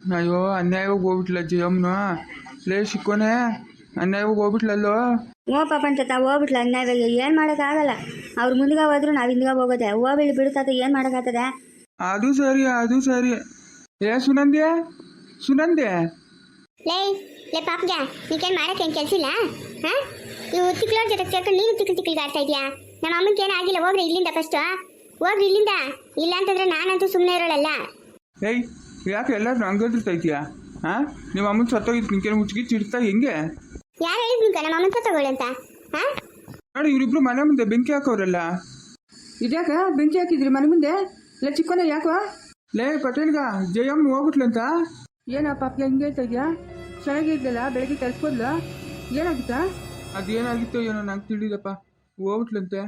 ಅಯ್ಯೋ ಅನ್ಯಾಯವಾಗಿ ಹೋಗ್ಬಿಟ್ಲ ಜಯಮ್ಮನ ಲೇ ಸಿಕ್ಕೋನೆ ಅನ್ಯಾಯವಾಗಿ ಹೋಗ್ಬಿಟ್ಲಲ್ಲೋ ಓ ಪಾಪನ್ ತಾತ ಹೋಗ್ಬಿಟ್ಲ ಅನ್ಯಾಯವಾಗಿ ಏನು ಮಾಡೋಕ್ಕಾಗಲ್ಲ. ಅವ್ರು ಮುಂದ್ಗ ಹೋದ್ರು ನಾವು ಹಿಂದ್ಗ ಹೋಗೋದೆ. ಹೋಗ್ಬಿಡಿ ಬಿಡುತ್ತಾತ ಏನು ಮಾಡೋಕ್ಕಾಗ್ತದೆ? ಅದು ಸರಿ ಅದು ಸರಿ. ಏ ಸುನಂದೆ ಸುನಂದೆ ಲೇ ಲೇ ಪಾಪ್ಗೆ ನೀಕೇನು ಮಾಡಕ್ಕೆ ಏನು ಕೆಲಸ ಇಲ್ಲ? ಹಾಂ? ನೀವು ತಿಕ್ಲೋರ್ ಜೊತೆ ಸೇರ್ಕೊಂಡು ನೀನು ತಿಕ್ಲು ತಿಕ್ಲಿಗೆ ಆಡ್ತಾ ಇದೀಯಾ? ನಮ್ಮ ಅಮ್ಮನಿಗೆ ಏನೂ ಆಗಿಲ್ಲ ಹೋಗ್ರಿ ಇಲ್ಲಿಂದ ಫಸ್ಟು ಹೋಗ್ರಿ ಇಲ್ಲಿಂದ. ಇಲ್ಲ ಅಂತಂದ್ರೆ ನಾನಂತೂ ಸುಮ್ಮನೆ ಇರೋಳಲ್ಲ. ಏಯ್ ಯಾಕೆ ಎಲ್ಲಾದ್ರೂ ಹಂಗದ್ರತೈತಿಯಾ ಹಾಂ ನಿಮ್ಮ ಅಮ್ಮನ ಸತ್ತೋಗಿ ನಿಂಗೆ ಮುಚ್ಚಿಗೆ ಚಿಡ್ತಾ ಹೆಂಗೆ? ಯಾರು ಹೇಳಿದ್ ನಿಮ್ಗೆ ನಮ್ಮ ಅಮ್ಮನ ತಗೊಳ್ಳಿ ಅಂತ? ಹಾಂ ನೋಡಿ ಇವರಿಬ್ರು ಮನೆ ಮುಂದೆ ಬೆಂಕಿ ಹಾಕೋರಲ್ಲ. ಇದ್ಯಾಕ? ಬೆಂಕಿ ಹಾಕಿದ್ರಿ ಮನೆ ಮುಂದೆ? ಇಲ್ಲ ಚಿಕ್ಕನ ಯಾಕೋ? ಲೇ ಪಟೇಲ್ಗ ಜಯಮ್ಮ ಹೋಗ್ಬಿಟ್ಲಂತ ಏನೋ ಪಾಪ ಹೆಂಗೆ ಇದೆಯಾ? ಚೆನ್ನಾಗೇ ಇದ್ಲಲ್ಲ ಬೆಳಗ್ಗೆ ತರಿಸ್ಬೋದ್ಲ ಏನಾಗಿತ್ತಾ? ಅದೇನಾಗಿತ್ತೋ ಏನೋ ನಂಗೆ ತಿಳಿದಪ್ಪ ಹೋಗ್ಬಿಟ್ಲಂತೆ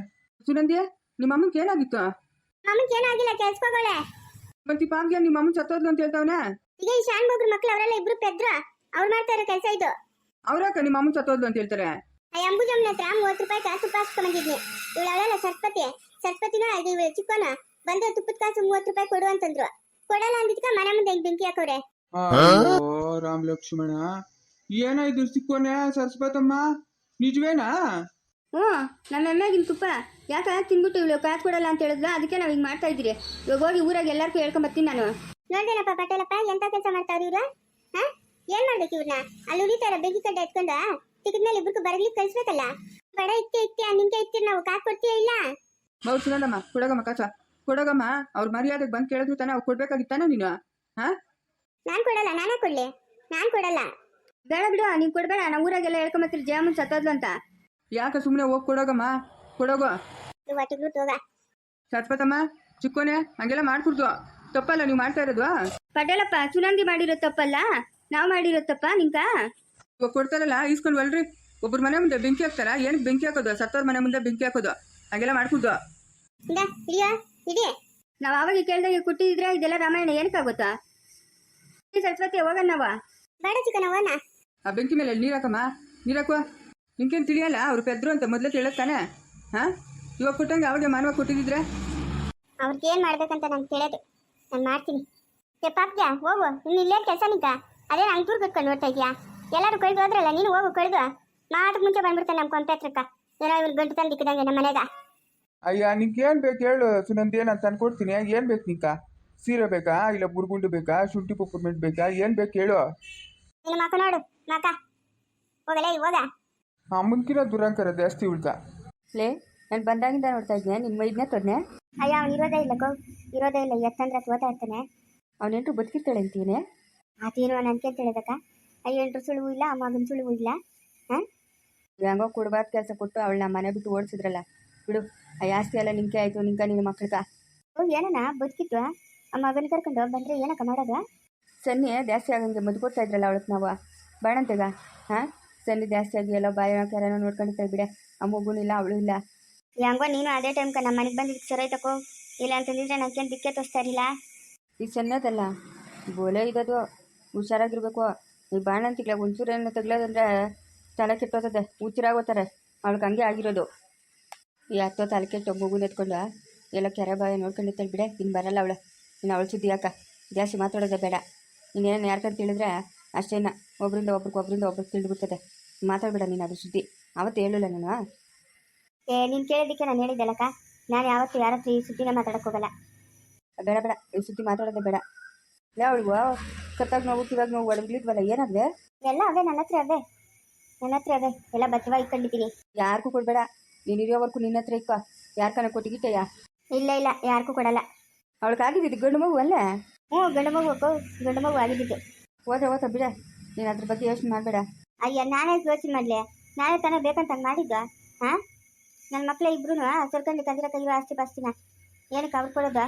ಸುನಂದಿ ನಿಮ್ಮ ಅಮ್ಮನಿಗೆ ಏನಾಗಿತ್ತು? ನಮಗೆ ಏನಾಗಿಲ್ಲ ಕೆಲ್ಸಕ್ಕೆ ಕೆಲ್ಸ್ಕೋಗೊಳ್ಳೆ ಮತ್ತೆ ಪಾಂಗ್ಯ ನಿಮ್ಮ ಅಮ್ಮ ಸತ್ತೋದ್ಲು ಅಂತ ಹೇಳ್ತಾವನೆ? ಈಗ ಈ ಶಾನ್ ಮಗ್ರ ಮಕ್ಳು ಅವರೆಲ್ಲ ಇಬ್ರು ಪೆದ್ರ. ಅವ್ರು ಮಾಡ್ತಾ ಇರೋ ಕೆಲಸ ಇದು. ಅವ್ರಾಕ ನಿಮ್ಮ ಅಮ್ಮ ಸತ್ತೋದ್ಲು ಅಂತ ಹೇಳ್ತಾರೆ? ಆ ಅಂಬುಜಮ್ಮನ ಹತ್ರ ಮೂವತ್ತು ರೂಪಾಯಿ ಕಾಸು ಪಾಸ್ ಇವಳು ಅವಳಲ್ಲ ಸರ್ಪತಿ ಸರ್ಪತಿನ ಇದು ಇವಳು ಚಿಕ್ಕೋನ. ಬಂದ್ರೆ ತುಪ್ಪದ ಕಾಸು ಮೂವತ್ತು ರೂಪಾಯಿ ಕೊಡು ಅಂತಂದ್ರು. ಕೊಡಲ್ಲ ಅಂದಿದ್ಕ ಮನೆ ಮುಂದೆ ಹೆಂಗ್ ಬೆಂಕಿ ಹಾಕೋರೆ. ಓ ರಾಮ್ ಲಕ್ಷ್ಮಣ. ಏನಾಯ್ತು ಸಿಕ್ಕೋನೆ ಸರಸ್ವತಮ್ಮ? ನಿಜವೇನಾ? ಹ್ಞೂ ನನ್ನ ಅಣ್ಣಗಿನ ತುಪ್ಪ. ಯಾಕೆ ತಿನ್ಬಿಟ್ಟು ಇವಳು ಕಾಸು ಕೊಡಲ್ಲ ಅಂತ ಹೇಳಿದ್ಲ? ಅದಕ್ಕೆ ನಾವು ಈಗ ಮಾಡ್ತಾ ಇದ್ದೀರಿ. ಇವಾಗ ಹೋಗಿ ಊರಾಗ ಎಲ್ಲರಿಗೂ ಹೇಳ್ಕೊಂಬರ್ತೀನಿ ನಾನು. ನೋಡ್ದೇನಪ್ಪ ಪಟೇಲಪ್ಪ ಎಂತ ಕೆಲಸ ಮಾಡ್ತಾವ್ರಿ ಇವ್ರು? ಹಾ? ಏನ್ ಮಾಡ್ಬೇಕು ಇವ್ರನ್ನ? ಅಲ್ಲಿ ಉಳಿತಾರ ಬೆಂಕಿ ಕಡ್ಡೆ ಎತ್ಕೊಂಡ? ಟಿಕೆಟ್ ಮೇಲೆ ಇಬ್ರು ಬರಗ್ಲಿಕ್ಕೆ ಕಳಿಸ್ಬೇಕಲ್ಲ? ಬಡ ಇತ್ತೆ ಇತ್ತೆ ನಿಮ್ಗೆ ಇತ್ತೀರಿ ನಾವು ಕಾಕ್ ಕೊಡ್ತೀಯ ಇಲ್ಲ? ಹೌದು ಸುನಂದಮ್ಮ ಕೊಡಗಮ್ಮ ಕಾಸ ಕೊಡಗಮ್ಮ ಅವ್ರ ಮರ್ಯಾದೆಗೆ ಬಂದು ಕೇಳಿದ್ರು ತಾನೆ ಅವ್ರು ಕೊಡ್ಬೇಕಾಗಿತ್ತಾನ ನೀನು? ಹಾ? ನಾನ್ ಕೊಡಲ್ಲ ನಾನೇ ಕೊಡ್ಲಿ. ನಾನ್ ಕೊಡಲ್ಲ. ಬೇಡ ಬಿಡು ನೀನು ಕೊಡಬೇಡ. ನಾವು ಊರಾಗೆಲ್ಲ ಹೇಳ್ಕೊಂಬತ್ತೀರಿ ಜಯಮನ್ ಸತ್ತದ್ಲಂತ ಅಂತ. ಯಾಕೆ ಸುಮ್ಮನೆ ಹೋಗಿ ಕೊಡೋಗಮ್ಮ? ಕೊಡೋಗು ಶಾಶ್ವತಮ್ಮ ಚಿಕ್ಕೋನೆ ಹಂಗೆಲ್ಲ ಮಾಡ್ಕೊಡ್ದು. ತಪ್ಪಲ್ಲ ನೀವು ಮಾಡ್ತಾ ಇರೋದು? ಪಟೇಲಪ್ಪ ಸುನಂದಿ ಮಾಡಿರೋ ತಪ್ಪಲ್ಲ? ನಾವು ಮಾಡಿರೋ ತಪ್ಪ ನಿಂಕ? ಕೊಡ್ತಾರಲ್ಲ ಈಸ್ಕೊಂಡು ಬಲ್ರಿ ಒಬ್ರ ಮನೆ ಮುಂದೆ ಬೆಂಕಿ ಹಾಕ್ತಾರ ಏನಕ್ಕೆ ಬೆಂಕಿ ಹಾಕೋದು? ಸತ್ತವ್ರ ಮನೆ ಮುಂದೆ ಬೆಂಕಿ ಹಾಕೋದು. ಹಾಗೆಲ್ಲ ಮಾಡ್ಕೊಡ್ದು. ನಾವ್ ಅವಾಗ ಕೇಳ್ದಾಗ ಕೊಟ್ಟಿದ್ರೆ ಇದೆಲ್ಲ ರಾಮಾಯಣ ಏನಕ್ಕಾಗುತ್ತಾ? ಸರಸ್ವತಿ ಹೋಗೋಣ ನಾವು? ಬೇಡ ಚಿಕ್ಕನ ಆ ಬೆಂಕಿ ಮೇಲೆ ನೀರಾಕಮ್ಮ ಹಾಕಮ್ಮ. ನೀರು ಹಾಕುವ. ನಿಂಕೇನು ತಿಳಿಯಲ್ಲ? ಅವ್ರು ಪೆದ್ರು ಅಂತ ಮೊದಲೇ ತಿಳಿಸ್ತಾನೆ ಹಾಂ? ಇವಾಗ ಕೊಟ್ಟಂಗೆ ಅವ್ರಿಗೆ ಮಾನವ ಕೊಟ್ಟಿದ್ರೆ ಅವ್ರಿಗೆ ಏನು ಮಾಡ್ಬೇಕಂತ ನಾನು ಕೇಳೋದು. ನಾನು ಮಾಡ್ತೀನಿ. ಏ ಪಾಪ್ಯ ಹೋಗು. ನೀನು ಇಲ್ಲೇ ಕೆಲಸ ನಿಂತ. ಅದೇ ನಂಗೆ ದೂರ ಕಟ್ಕೊಂಡು ನೋಡ್ತಾ ಇದೆಯಾ? ಎಲ್ಲರೂ ಕಳೆದು ಹೋದ್ರಲ್ಲ ನೀನು ಹೋಗು ಕಳೆದು. ಮಾತಕ್ಕೆ ಮುಂಚೆ ಬಂದ್ಬಿಡ್ತಾನೆ ನಮ್ಮ ಕೊಂಪೆ ಹತ್ರಕ್ಕ. ಏನೋ ಇವ್ರು ಗಂಟು ತಂದು ಇಕ್ಕಿದಂಗೆ ನಮ್ಮ ಮನೆಗ. ಅಯ್ಯ ಏನು ಬೇಕು ಹೇಳು ಏನು ಅಂತ ತಂದ್ಕೊಡ್ತೀನಿ ಏನು ಬೇಕು ನಿಂಕ? ಸೀರೆ ಬೇಕಾ? ಇಲ್ಲ ಬುರ್ಗುಂಡು ಬೇಕಾ? ಶುಂಠಿ ಪುಪ್ಪರ್ಮೆಂಟ್ ಬೇಕಾ? ಏನು ಬೇಕು ಹೇಳು. ನಿನ್ನ ಮಕ್ಕ ನೋಡು. ಮಕ್ಕ ಹೋಗಲೇ ಹೋಗ. ಅಮ್ಮನ್ಕಿನ ದುರಂಕರ ಜಾಸ್ತಿ ಉಳ್ಕ. ಲೇ ನಾನು ಬಂದಾಗಿಂದ ನೋಡ್ತಾ ಇದ್ದೆ ನಿಮ್ಮ ಮೈದ್ನ ತೊಡ್ನೆ? ಅಯ್ಯ ಅವ್ನು ಇರೋದೇ ಇಲ್ಲ ಗೋ. ಇರೋದೇ ಇಲ್ಲ ಎತ್ತಂದ್ರೆ ಓದ್ತಾ ಇರ್ತಾನೆ. ಅವನೆಂಟ್ರು ಬದುಕಿರ್ತಾಳೆ ಅಂತೀನಿ ಅದೇನು ನನಗೆ ಅಂತ ಹೇಳಿದಕ್ಕ ಅಯ್ಯ ಎಂಟ್ರು ಸುಳುವು ಇಲ್ಲ ಮಗನ ಸುಳಿವು ಇಲ್ಲ. ಹಾಂ? ಹೆಂಗೋ ಕೊಡಬಾರ್ದು ಕೆಲಸ ಕೊಟ್ಟು ಅವಳನ್ನ ಮನೆ ಬಿಟ್ಟು ಓಡಿಸಿದ್ರಲ್ಲ. ಬಿಡು ಆ ಆಸ್ತಿ ಎಲ್ಲ ನಿಂಕೆ ಆಯ್ತು ನಿಂಕ ನಿನ್ನ ಮಕ್ಳಿಗ ಓ ಏನಣ್ಣ ಬದುಕಿತ್ತು ಆ ಮಗನ ಕರ್ಕೊಂಡು ಬಂದ್ರೆ ಏನಕ್ಕ ಮಾಡೋದು? ಸನ್ನಿ ಜಾಸ್ತಿ ಆಗಂಗೆ ಮದ್ದು ಕೊಡ್ತಾ ಇದ್ರಲ್ಲ ಅವಳಕ್ಕೆ ನಾವು. ಬಾಣಂತೆಗ ಹಾಂ? ಸನ್ನಿ ಜಾಸ್ತಿ ಆಗಿ ಎಲ್ಲ ಬಾಯ ಕೆರನೋ ನೋಡ್ಕೊಂಡಿರ್ತಾರೆ ಬಿಡೆ. ಆ ಇಲ್ಲ ಅವಳು ಇಲ್ಲ. ಹೆಂಗೋ ನೀನು ಅದೇ ಟೈಮ್ಗೆ ನಮ್ಮ ಮನೆಗೆ ಬಂದಿದ್ದು ಸರಿ ತಕೋ ಇಲ್ಲ ಅಂತಂದಿದ್ರೆ ನನಗೇನು ದಿಕ್ಕೆ ತೋರಿಸ್ತಾರಿಲ್ಲ ಈಗ ಸಣ್ಣದಲ್ಲ ಬೋಲೆ ಇದ್ದದು ಹುಷಾರಾಗಿರ್ಬೇಕು. ಈ ಒಂಚೂರು ಏನು ತಗ್ಲೋದಂದ್ರೆ ತಲೆ ಕೆಟ್ಟೋತದೆ. ಹುಚ್ಚರಾಗೋತಾರೆ. ಅವಳಿಗೆ ಹಂಗೆ ಆಗಿರೋದು. ಈ ಹತ್ತೋ ತಲೆ ಕೆಟ್ಟು ಮಗುನ ಎತ್ಕೊಂಡು ಎಲ್ಲ ಕೆರೆ ಬಾಯ ನೋಡ್ಕೊಂಡಿರ್ತಾಳೆ ಬಿಡೆ. ಇನ್ನು ಬರಲ್ಲ ಅವಳು. ಇನ್ನು ಅವಳು ಸುದ್ದಿ ಯಾಕ? ಜಾಸ್ತಿ ಮಾತಾಡೋದೇ ಬೇಡ. ಇನ್ನೇನು ಯಾರ್ಕಂತ ಹೇಳಿದ್ರೆ ಅಷ್ಟೇನ. ಒಬ್ಬರಿಂದ ಒಬ್ರಿಗೆ ಒಬ್ಬರಿಂದ ಒಬ್ರಿಗೆ ತಿಳಿದ್ಬಿಡ್ತದೆ. ಮಾತಾಡಬೇಡ ನೀನು ಅದ್ರ ಸುದ್ದಿ. ಅವತ್ತು ಹೇಳಲ್ಲ ನಾನು? ಏ ನೀನು ಕೇಳಿದ್ದಕ್ಕೆ ನಾನು ಹೇಳಿದ್ದೆಲ್ಲಕ್ಕ. ನಾನು ಯಾವತ್ತೂ ಯಾರ ಹತ್ರ ಈ ಸುದ್ದಿನ ಮಾತಾಡಕ್ಕೆ ಹೋಗಲ್ಲ. ಬೇಡ ಬೇಡ. ಈ ಸುದ್ದಿ ಮಾತಾಡೋದೇ ಬೇಡ. ಇಲ್ಲ ಅವಳಿಗೂ ಕತ್ತಾಗ ನೋವು ಇವಾಗ ನೋವು ಒಡಗ್ಲಿದ್ವಲ್ಲ ಏನಾದ್ರೆ ಎಲ್ಲ ಅವೇ ನನ್ನ ಹತ್ರ ಅವೇ ನನ್ನ ಹತ್ರ ಅದೇ ಎಲ್ಲ ಭದ್ರವಾಗಿ ಇಟ್ಕೊಂಡಿದ್ದೀನಿ. ಯಾರಿಗೂ ಕೊಡಬೇಡ. ನೀನು ಇರೋವರೆಗೂ ನಿನ್ನ ಹತ್ರ ಇಕ್ಕೋ. ಯಾರ್ಕನ ಕೊಟ್ಟಿಗಿಟ್ಟಯ್ಯ ಇಲ್ಲ ಇಲ್ಲ. ಯಾರಿಗೂ ಕೊಡಲ್ಲ. ಅವಳಿಗಾಗಿದ್ದು ಗಂಡು ಮಗು ಅಲ್ಲ? ಹ್ಞೂ ಗಂಡು ಮಗು ಹೋಗೋ ಗಂಡು ಮಗು ಆಗಿದ್ದು ಹೋದ್ರೆ ಹೋತ ಬಿಡ. ನೀನು ಅದ್ರ ಬಗ್ಗೆ ಯೋಚನೆ ಮಾಡಬೇಡ. ಅಯ್ಯ ನಾನೇ ಯೋಚನೆ ಮಾಡಲಿ. ನಾನೇ ತಾನೇ ಬೇಕಂತ ಹಂಗೆ ಮಾಡಿದ್ದು ಹಾಂ? ನನ್ನ ಮಕ್ಕಳ ಇಬ್ರು ಸರ್ಕಂಡು ಕಂದಿರ ಕೈ ಆಸ್ತಿ ಪಾಸ್ತಿನ. ಏನಕ್ಕೆ ಅವ್ರು ಕೊಡೋದ?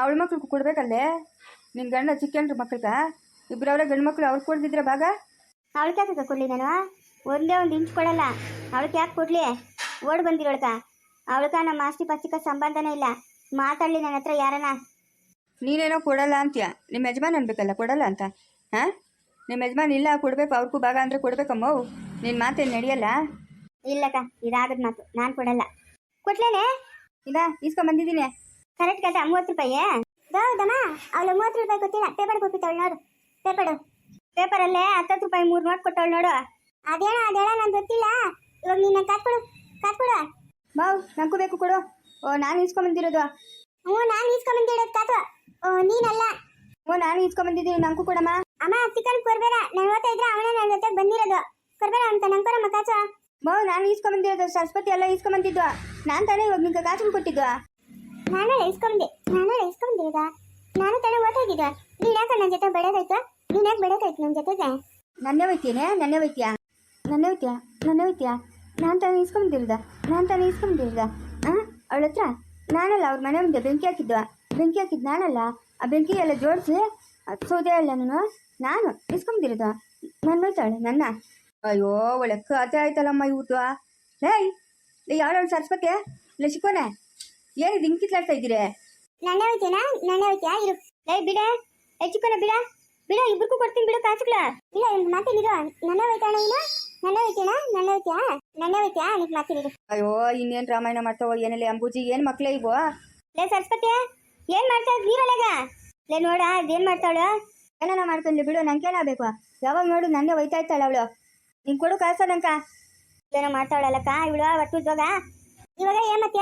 ಅವಳ ಮಕ್ಳಿಗೆ ಕೊಡ್ಬೇಕಲ್ಲೇ? ನಿನ್ನ ಗಂಡ ಚಿಕ್ಕನ್ರ ಮಕ್ಳಿಗೆ? ಇಬ್ಬರವರ ಅವರೇ ಗಂಡು ಮಕ್ಳು ಅವ್ರು ಕೊಡ್ದಿದ್ರೆ ಭಾಗ? ಅವಳಿಗೆ ಯಾಕೆ ಕೊಡಲಿ ನಾನು? ಒಂದೇ ಒಂದು ಇಂಚ್ ಕೊಡಲ್ಲ. ಅವಳಿಗೆ ಯಾಕೆ ಕೊಡಲಿ? ಓಡ್ ಬಂದಿರೋಳ್ಕ. ಅವಳಕ ನಮ್ಮ ಆಸ್ತಿ ಪಾಸ್ತಿಕ ಸಂಬಂಧನೇ ಇಲ್ಲ. ಮಾತಾಡಲಿ ನನ್ನ ಹತ್ರ ಯಾರನ? ನೀನೇನೋ ಕೊಡಲ್ಲ ಅಂತೀಯ? ನಿಮ್ಮ ಯಜಮಾನ್ ಅನ್ಬೇಕಲ್ಲ ಕೊಡಲ್ಲ ಅಂತ? ಹಾಂ? ನಿಮ್ಮ ಯಜಮಾನ್ ಇಲ್ಲ ಕೊಡಬೇಕು ಅವ್ರಿಗೂ ಭಾಗ ಅಂದರೆ ಕೊಡ್ಬೇಕಮ್ಮ? ನಿನ್ನ ಮಾತೇನು ನಡೆಯಲ್ಲ? ಇಲ್ಲಕ್ಕ ಇದಾಗದ ಮಾತು ನಾನು ಕೊಡಲ್ಲ. ಕೊಟ್ಲೇನೆ? ಇಲ್ಲ ಇಸ್ಕೊಂಬಂದಿದ್ದೀನಿ ಕರೆಕ್ಟ್ ಕಟ್ಟ ಮೂವತ್ತು ರೂಪಾಯಿ. ಹೌದಮ್ಮ ಅವಳು ಮೂವತ್ತು ರೂಪಾಯಿ ಕೊಟ್ಟಿಲ್ಲ ಪೇಪರ್ ಕೊಟ್ಟಿದ್ದಾಳೆ ನೋಡು ಪೇಪರ್. ಪೇಪರಲ್ಲೇ ಹತ್ತತ್ತು ರೂಪಾಯಿ ಮೂರು ನೋಟ್ ಕೊಟ್ಟವಳು ನೋಡು. ಅದೇಳ ಅದೇಳ ನಂಗೆ ಗೊತ್ತಿಲ್ಲ. ಇವಾಗ ನೀನು ಕಾತ್ಕೊಡು ಕಾತ್ಕೊಡು ಬಾವು ನಂಗೂ ಬೇಕು ಕೊಡು. ಓ ನಾನು ಇಸ್ಕೊಂಬಂದಿರೋದು ಹ್ಞೂ ನಾನು ಈಸ್ಕೊಂಬಂದಿಡೋದು ಕಾತು ಓ ನೀನಲ್ಲ. ಓ ನಾನು ಇಸ್ಕೊಂಬಂದಿದ್ದೀನಿ ನಂಗೂ ಕೊಡಮ್ಮ. ಅಮ್ಮ ಚಿಕನ್ ಕೊಡ್ಬೇಡ. ನಾನು ಓದ್ತಾ ಇದ್ರೆ ಅವನೇ ನನ್ನ ಜೊತೆಗೆ ಬಂದಿರೋದು. ಕೊರ್ಬೇಡ ಅಂತ ನಂಗೆ ಕೊಡಮ್ಮ ಕಾಚ. ಬಾವು ನಾನು ಈಸ್ಕೊಂಬಂದಿರೋದು ಸರಸ್ವತಿ ಎಲ್ಲ ಈಸ್ಕೊಂಬಂದಿದ್ವ ನಾನು ತಾನೇ ಇವಾಗ ನಿಂಗೆ ಕಾಸು ಕೊಟ್ಟಿದ್ವ? ನಾನು ಇಸ್ಕೊಂಡೆ ನಾನು ಇಸ್ಕೊಂಡಿರೋದ ನಾನು ತಾನೇ ಇದ್ದಿದ್ದ ನೀನು ಯಾಕೆ ನನ್ನ ಜೊತೆ ಬೆಳೆದಾಯ್ತು ನೀನು ಯಾಕೆ ಬೆಳೆದಾಯ್ತು ನನ್ನ ಜೊತೆಗೆ? ನನ್ನೇ ಒಯ್ತೀಯೇ ನನ್ನೇ ಒಯ್ತೀಯಾ ನನ್ನೇ ಒಯ್ತೀಯಾ ನನ್ನೇ ಒಯ್ತೀಯಾ ನಾನು ತಾನೇ ಇಸ್ಕೊಂಬಂದಿರೋದ ನಾನು ತಾನೇ ಇಸ್ಕೊಂಬಂದಿರೋದ ಹಾಂ ಅವಳ ಹತ್ರ? ನಾನಲ್ಲ ಅವ್ರ ಮನೆ ಮುಂದೆ ಬೆಂಕಿ ಹಾಕಿದ್ದು ಬೆಂಕಿ ಹಾಕಿದ್ ನಾನಲ್ಲ? ಆ ಬೆಂಕಿ ಎಲ್ಲ ಜೋಡಿಸಿ ಸೌದೆ ಅಲ್ಲ ನಾನು? ನಾನು ಇಸ್ಕೊಂಬಂದಿರೋದು ನನ್ನ ಹೋಯ್ತಾಳೆ ನನ್ನ? ಅಯ್ಯೋ ಒಳ್ಳೆ ಕತೆ ಆಯ್ತಲ್ಲಮ್ಮ ಇವತ್ತು ಲೇಯ್ ಲೇ ಯಾರು ಸರಸ್ವತಿ ಇಲ್ಲ ಶಿಕೋನೆ ಏನಿದು ಹಿಂಗಿತ್ಲಾಡ್ತಾ ಇದ್ದೀರಿ ನಾನೇ ಹೋಯ್ತೇನಾ ನಾನೇ ಹೋಯ್ತ್ಯಾ ಇರು. ಲೇ ಬಿಡ. ಹೆಚ್ಚಿಕೋನೆ ಬಿಡ. ಬಿಡ ಇಬ್ಬರಿಗೂ ಕೊಡ್ತೀನಿ ಬಿಡು ಕಾಸುಗಳ. ಇಲ್ಲ ಇವ್ನು ಮಾತಿನಿರು ನಾನೇ ಹೋಯ್ತಾಣ ನೀನು ನಾನೇ ಹೋಯ್ತೇನಾ ನಾನೇ ಹೋಯ್ತ್ಯಾ ನಾನೇ ಹೋಯ್ತ್ಯಾ ನಿಕ್ ಮಾತಿನಿರು ಅಯ್ಯೋ ಇನ್ನೇನು ರಾಮಾಯಣ ಮಾಡ್ತಾವೋ ಏನಿಲ್ಲ ಅಂಬೂಜಿ ಏನು ಮಕ್ಳೇ ಇವು ಲೇ ಸರಸ್ವತಿ ಏನು ಮಾಡ್ತಾ ಇದ್ ನೀರೊಳಗ ಲೇ ನೋಡ ಅದೇನು ಮಾಡ್ತಾಳು ಏನಾನ ಮಾಡ್ಕೊಂಡ್ಲಿ ಬಿಡು ನಂಗೇನಾಗಬೇಕು ಯಾವಾಗ ನೋಡು ನನ್ನೇ ಹೋಯ್ತಾ ಇರ್ತಾಳೆ ಅವಳು. ನಿಂಗೆ ಕೊಡು ನಂಕ ಏನೋ ಮಾಡ್ತಾವಳಲ್ಲಕ್ಕ ಇವಳು ಒಟ್ಟು ಜೋಗ ಇವಾಗ ಏಮತ್ಯ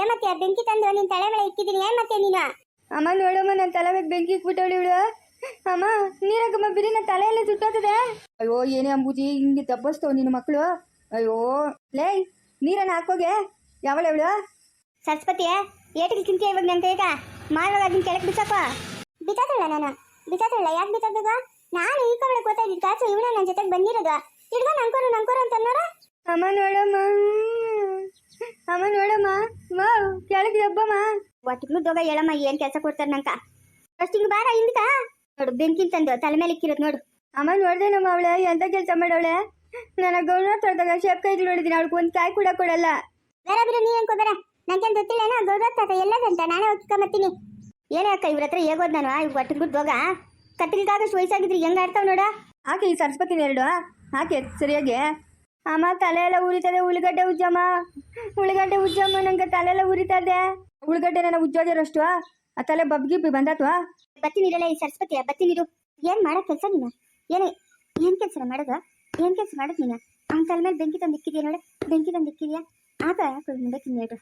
ಏಮತ್ಯ ಬೆಂಕಿ ತಂದು ನಿನ್ ತಲೆ ಮೇಲೆ ಇಕ್ಕಿದ್ದೀನಿ ಏನ್ ಮತ್ತೆ ನೀನು? ಅಮ್ಮ ನೋಡಮ್ಮ ನನ್ನ ತಲೆ ಮೇಲೆ ಬೆಂಕಿ ಇಕ್ಬಿಟ್ಟವಳು ಇವಳು. ಅಮ್ಮ ನೀರಕ್ಕಮ್ಮ ಬಿಡಿ ನನ್ನ ತಲೆಯಲ್ಲೇ ಸುಟ್ಟೋತದೆ ಅಯ್ಯೋ ಏನೇ ಅಂಬೂಜಿ ಹಿಂಗೆ ದಬ್ಬಸ್ತವ್ ನಿನ್ನ ಮಕ್ಕಳು ಅಯ್ಯೋ ಲೇ ನೀರನ್ನ ಹಾಕೋಗೆ. ಯಾವಳ ಇವಳು? ಸರಸ್ವತಿಯೇ ಏಟಿಗೆ ತಿಂತೀಯ ಇವಾಗ ನನ್ನ ಕೈಗ. ಮಾಡುವಾಗ ಅದನ್ನ ಕೆಳಗೆ ಬಿಸಾಕೋ. ಬಿತ್ತಾತಲ್ಲ ನಾನು? ಬಿತ್ತಾತಲ್ಲ ಯಾಕೆ ಬಿತ್ತಾದಗ ನಾನು ಈ ಕಡೆ ಕೂತಾ ಇದ್ದಿದ್ದು ಕಾಸು ಇವನ ನನ್ನ ಜೊತೆಗೆ ಬಂದಿರೋದು. ತಿರ್ಗ ನಂಕೋರು ನಂಕೋರು ಅಂತ ನೋಡ ಅಮ್ಮ ನೋಡಮ್ಮ ಅಮ್ಮ ನೋಡಮ್ಮ ವಾವ್ ಕೆಳಗೆ ದಬ್ಬಮ್ಮ ಒಟ್ಟಿಗೆ ದೊಗ ಹೇಳಮ್ಮ ಏನ್ ಕೆಲಸ ಕೊಡ್ತಾರೆ ನಂಕ? ಫಸ್ಟ್ ಹಿಂಗ್ ಬಾರ ಹಿಂದಕ? ನೋಡು ಬೆಂಕಿ ತಂದು ತಲೆ ಮೇಲೆ ಇಕ್ಕಿರೋದು ನೋಡು. ಅಮ್ಮ ನೋಡ್ದೆ ನಮ್ಮ ಅವಳೆ ಎಂತ ಕೆಲಸ ಮಾಡವಳೆ? ನನ್ನ ಗೌರವ ತೋಟದಾಗ ಶೇಪ್ ಕೈ ನೋಡಿದ್ದೀನಿ ಅವಳಿಗೆ ಒಂದು ಕಾಯಿ ಕೂಡ ಕೊಡಲ್ಲ. ಬೇರೆ ಬಿಡು ನೀ ಅನ್ಕೋ ಬೇರೆ ನಂಗೇನು ಗೊತ್ತಿಲ್ಲ ಗೌರವ ತಾತ ಎಲ್ಲದಂತ ನಾನೇ ಹೋಗ್ಕೊಂಬತ್ತೀನಿ ಏನೇ ಅಕ್ಕ ಇವ್ರ ಹತ್ರ ಹೇಗೋದ್ ನಾನು ಇವ್ ಒಟ್ಟಿಗೆ ದೊಗ ಕತ್ತಿಲ್ದಾಗಷ್ಟು ವಯಸ್ಸಾಗಿದ್ರಿ ಹೆಂಗ್ ಆಡ್ತಾವ್ ನೋಡ? ಆಕೆ ಈ ಸರಸ್ವತಿನ ಎರಡು ಹಾಕಿ ಸರಿಯಾಗಿ. ಅಮ್ಮ ತಲೆ ಎಲ್ಲ ಉರಿತದೆ ಉಳ್ಳಿಗಡ್ಡೆ ಉಜ್ಜಮ್ಮ. ಉಳ್ಳಿಗಡ್ಡೆ ಉಜ್ಜಮ್ಮ ನಂಗೆ ತಲೆ ಎಲ್ಲ ಉರಿತದೆ. ಉಳ್ಳಿಗಡ್ಡೆ ನನ್ನ ಉಜ್ಜೋದಿರೋಷ್ಟು ಆ ತಲೆ ಬಬ್ಗಿಬ್ಬಿ ಬಂದಾತ್ವಾ ಬತ್ತೀನಿರಲ್ಲ ಈ ಸರಸ್ವತಿ ನೀರು. ಏನ್ ಮಾಡೋ ಕೆಲಸ ನೀನು? ಏನು ಏನ್ ಕೆಲಸ ಮಾಡೋದು? ಏನ್ ಕೆಲಸ ಮಾಡೋದು ನೀನ? ಅವ್ನ ತಲೆ ಮೇಲೆ ಬೆಂಕಿ ತಂದು ಇಕ್ಕಿದ್ಯಾ ನೋಡು? ಬೆಂಕಿ ತಂದು ಇಕ್ಕಿದ್ಯಾ? ಆತ ಮುಂದೆ ತಿನ್ನೇಡು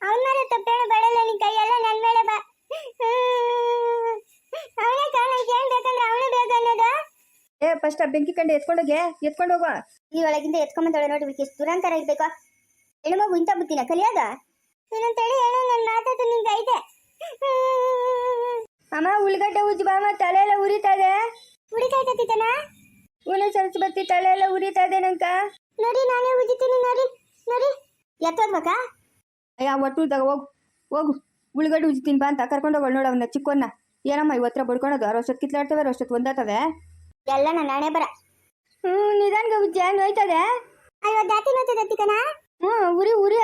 ಅವನ ಮೇಲೆ ತಪ್ಪೇನು ಬಡಲ್ಲ ನಿನ್ ಕೈಯೆಲ್ಲ ನನ್ನ ಮೇಲೆ ಬಾ. ಅವನೇ ಕಾರಣಕ್ಕೆ ಏನ್ ಬೇಕು ಏ ಫಸ್ಟ್ ಆ ಬೆಂಕಿ ಕಂಡು ಎತ್ಕೊಂಡೋಗೆ ಎತ್ಕೊಂಡು ಹೋಗೋ ಈ ಒಳಗಿಂದ ಎತ್ಕೊಂಬಂದವಳೆ ನೋಡಿ ಇವಳಿಗೆ ಎಷ್ಟು ದುರಂಕಾರ ಇರ್ಬೇಕು ಮಗು ಇಂಥ ಬುದ್ಧಿನ ಕಲಿಯೋದ? ಹೇಳಿ ಹೇಳು ನನ್ನ ಮಾತಾಡ್ತು ನಿಂಗೆ ಐತೆ. ಅಮ್ಮ ಉಳ್ಳಗಡ್ಡೆ ಉಜ್ಜಿ ಬಾಮ ತಲೆ ಎಲ್ಲ ಉರಿತದೆ. ಹುಡುಕಾಯ್ತತಿತನ ಸಲಸ ಬತ್ತಿ ತಲೆ ಎಲ್ಲ ಇದೆ ನಂಕ. ನೋಡಿ ನಾನೇ ಉಜ್ಜಿತೀನಿ ನೋಡಿ ನೋಡಿ. ಮಕ ಅಯ್ಯ ಒಟ್ಟುದಾಗ ಹೋಗು ಹೋಗು. ಉಳ್ಳಗಡ್ಡೆ ಉಜ್ಜಿತೀನಿ ಬಾ ಅಂತ ಕರ್ಕೊಂಡು ಹೋಗೋಣ ನೋಡು ಅವನ್ನ ಚಿಕ್ಕೋನ್ನ. ಏನಮ್ಮ ಇವತ್ತರ ಬಡ್ಕೊಳೋದು ಅರವತ್ತು ಕಿತ್ಲಾಡ್ತವೆ ಅರವತ್ತು ಒಂದಾತವೆ. ಎಲ್ಲ ನನ್ನ ಹಣೆ ಬರ. ಹ್ಞೂ ನಿಧಾನಗೆ ಉಜ್ಜ ನೋಯ್ತದೆ ಅಯ್ಯೋ ದಾತಿ ನೋಯ್ತದೆ ತಿಕನ ಹ್ಞೂ ಉರಿ ಉರಿ.